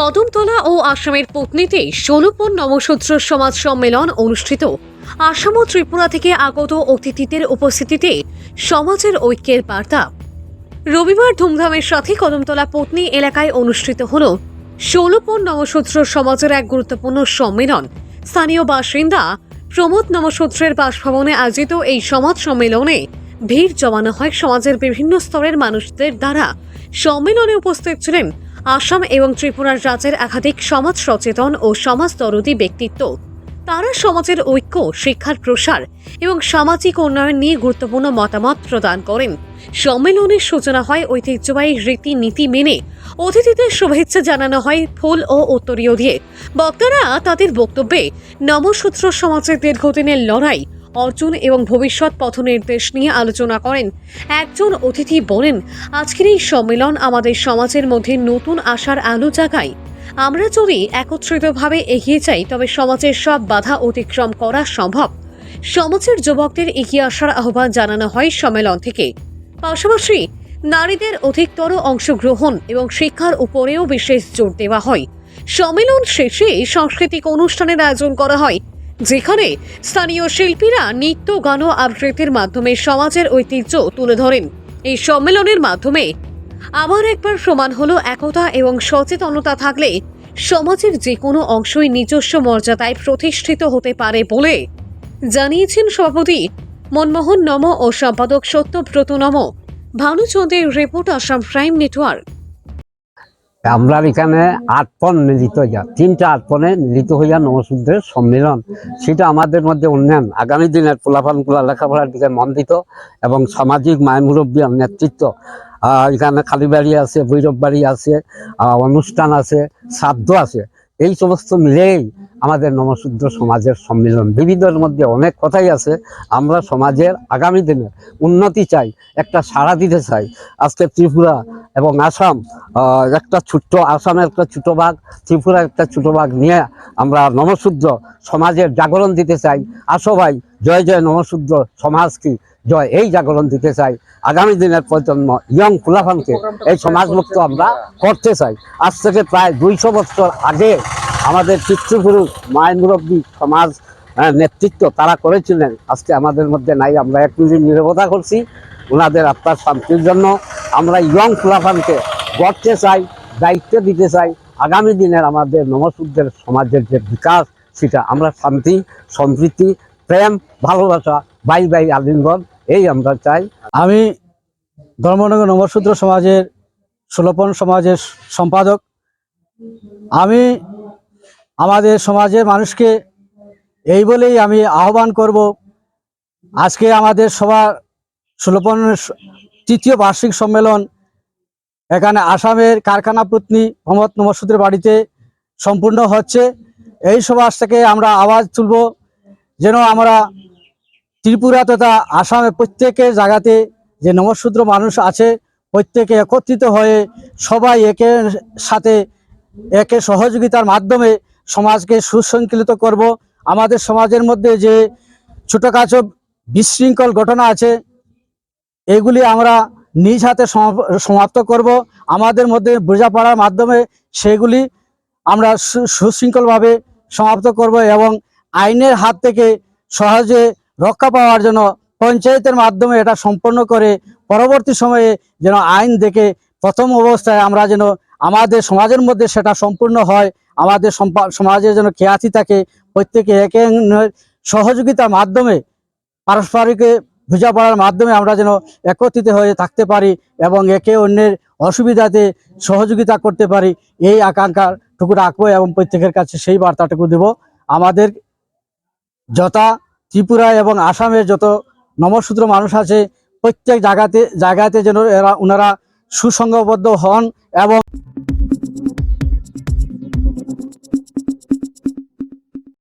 কদমতলা ও আসামের পত্নীতে ষোলপন নবসূত্র সমাজ সম্মেলন অনুষ্ঠিত। আসাম ও ত্রিপুরা থেকে আগত অতিথিদের উপস্থিতিতে সমাজের ঐক্যের বার্তা। রবিবার ধুমধামের সাথে কদমতলা পত্নী এলাকায় অনুষ্ঠিত হল ষোলপন নবসূত্র সমাজের এক গুরুত্বপূর্ণ সম্মেলন। স্থানীয় বাসিন্দা প্রমোদ নবসূত্রের বাসভবনে আয়োজিত এই সমাজ সম্মেলনে ভিড় জমানো হয় সমাজের বিভিন্ন স্তরের মানুষদের দ্বারা। সম্মেলনে উপস্থিত ছিলেন আসাম এবং ত্রিপুরার রাজ্যের একাধিক সমাজ সচেতন ও সমাজ ব্যক্তিত্ব। তারা সমাজের ঐক্য, শিক্ষার প্রসার এবং সামাজিক উন্নয়ন নিয়ে গুরুত্বপূর্ণ মতামত প্রদান করেন। সম্মেলনের সূচনা হয় ঐতিহ্যবাহী রীতিনীতি মেনে। অতিথিদের শুভেচ্ছা জানানো হয় ফুল ও উত্তরীয় দিয়ে। বক্তারা তাদের বক্তব্যে নবসূত্র সমাজের দীর্ঘদিনের লড়াই অর্জন এবং ভবিষ্যৎ পথ নির্দেশ নিয়ে আলোচনা করেন। একজন অতিথি বলেন, আজকের এই সম্মেলন আমাদের সমাজের মধ্যে নতুন আশার আলো জাগায়। আমরা যদি একত্রিতভাবে এগিয়ে যাই, তবে সমাজের সব বাধা অতিক্রম করা সম্ভব। সমাজের যুবকদের এগিয়ে আসার আহ্বান জানানো হয় সম্মেলন থেকে। পাশাপাশি, নারীদের অধিকতর অংশগ্রহণ এবং শিক্ষার উপরেও বিশেষ জোর দেওয়া হয়। সম্মেলন শেষে সাংস্কৃতিক অনুষ্ঠানের আয়োজন করা হয়। যেখানে স্থানীয় শিল্পীরা নৃত্য গান আবৃত্তির মাধ্যমে সমাজের ঐতিহ্য তুলে ধরেন। এই সম্মেলনের মাধ্যমে আবার একবার প্রমাণ হলো একতা এবং সচেতনতা থাকলে সমাজের যে কোনো অংশই নিজস্ব মর্যাদায় প্রতিষ্ঠিত হতে পারে বলে জানিয়েছেন সভাপতি মনমোহন নম ও সম্পাদক সত্যব্রত নম। ভানুচন্দ্রের রিপোর্ট আসাম প্রাইম নেটওয়ার্ক। আমরা এখানে আট পণ মিলিত হইয়া, তিনটা আট পণে মিলিত হইয়া নবসূদ্রের সম্মেলন। সেটা আমাদের মধ্যে উন্নয়ন। আগামী দিনের পোলাফানগুলা লেখাপড়ার দিকে মন দিত এবং সামাজিক মায় মুরব্বীর নেতৃত্ব। এখানে কালীবাড়ি আছে ভৈরব বাড়ি আছে অনুষ্ঠান আছে শ্রাদ্ধ আছে। এই সমস্ত মিলেই আমাদের নমশূদ্র সমাজের সম্মেলন। বিবিধের মধ্যে অনেক কথাই আছে। আমরা সমাজের আগামী দিনে উন্নতি চাই, একটা সাড়া দিতে চাই। আজকে ত্রিপুরা এবং আসাম একটা ছোট্ট আসামের একটা ছোট ভাগ, ত্রিপুরার একটা ছোট ভাগ নিয়ে আমরা নমশূদ্র সমাজের জাগরণ দিতে চাই। আসো ভাই জয় জয় নমশূদ্র সমাজ কি জয়। এই জাগরণ দিতে চাই। আগামী দিনের প্রজন্ম, ইয়ং ফুলাফানকে এই সমাজমুক্ত আমরা করতে চাই। আজ থেকে প্রায় দুইশো বছর আগে আমাদের পিতৃপুরুষ মায়ের মুরব্বী সমাজ নেতৃত্ব তারা করেছিলেন। আজকে আমাদের মধ্যে নাই, আমরা এক মিনিট নিরবতা করছি। ওনাদের আত্মার শান্তির জন্য আমরা ইয়ং ফুলাফানকে গড়তে চাই, দায়িত্ব দিতে চাই। আগামী দিনের আমাদের নমসূদ্রের সমাজের যে বিকাশ, সেটা আমরা শান্তি সম্প্রীতি প্রেম, ভালোবাসা বাই বাই আলিঙ্গন, এই আমরা চাই। আমি ধর্মনগর নবসূত্র সমাজের ষোলপন সমাজের সম্পাদক। আমি আমাদের সমাজের মানুষকে এই বলেই আমি আহ্বান করব, আজকে আমাদের সবার ষোলপন তৃতীয় বার্ষিক সম্মেলন, এখানে আসামের কারখানা পত্নী মোহাম্মদ নবসূত্রের বাড়িতে সম্পূর্ণ হচ্ছে। এই সমাজ থেকে আমরা আওয়াজ তুলব। যেন আমরা ত্রিপুরা তথা আসামে প্রত্যেকের জায়গাতে যে নমশূদ্র মানুষ আছে, প্রত্যেকে একত্রিত হয়ে সবাই একে সাথে, একে সহযোগিতার মাধ্যমে সমাজকে সুশৃঙ্খলিত করব। আমাদের সমাজের মধ্যে যে ছোটোখাটো বিশৃঙ্খল ঘটনা আছে, এগুলি আমরা নিজ হাতে সমাপ- সমাপ্ত করব। আমাদের মধ্যে বোঝাপড়ার মাধ্যমে সেগুলি আমরা সুশৃঙ্খলভাবে সমাপ্ত করব এবং আইনের হাত থেকে সহজে রক্ষা পাওয়ার জন্য পঞ্চায়েতের মাধ্যমে এটা সম্পন্ন করে পরবর্তী সময়ে যেন আইন দেখে প্রথম অবস্থায় আমরা যেন আমাদের সমাজের মধ্যে সেটা সম্পূর্ণ হয়, আমাদের সমাজে যেন খেয়াতি থাকে, প্রত্যেকে একে সহযোগিতার মাধ্যমে, পারস্পরিক বোঝাপড়ার মাধ্যমে আমরা যেন একত্রিত হয়ে থাকতে পারি এবং একে অন্যের অসুবিধাতে সহযোগিতা করতে পারি, এই আকাঙ্ক্ষাটুকু রাখব এবং প্রত্যেকের কাছে সেই বার্তাটুকু দেব। আমাদের যথা ত্রিপুরা এবং আসামের যত নমসূত্র মানুষ আছে, প্রত্যেক জায়গাতে জায়গাতে যেন এরা ওনারা সুসংঘবদ্ধ হন এবং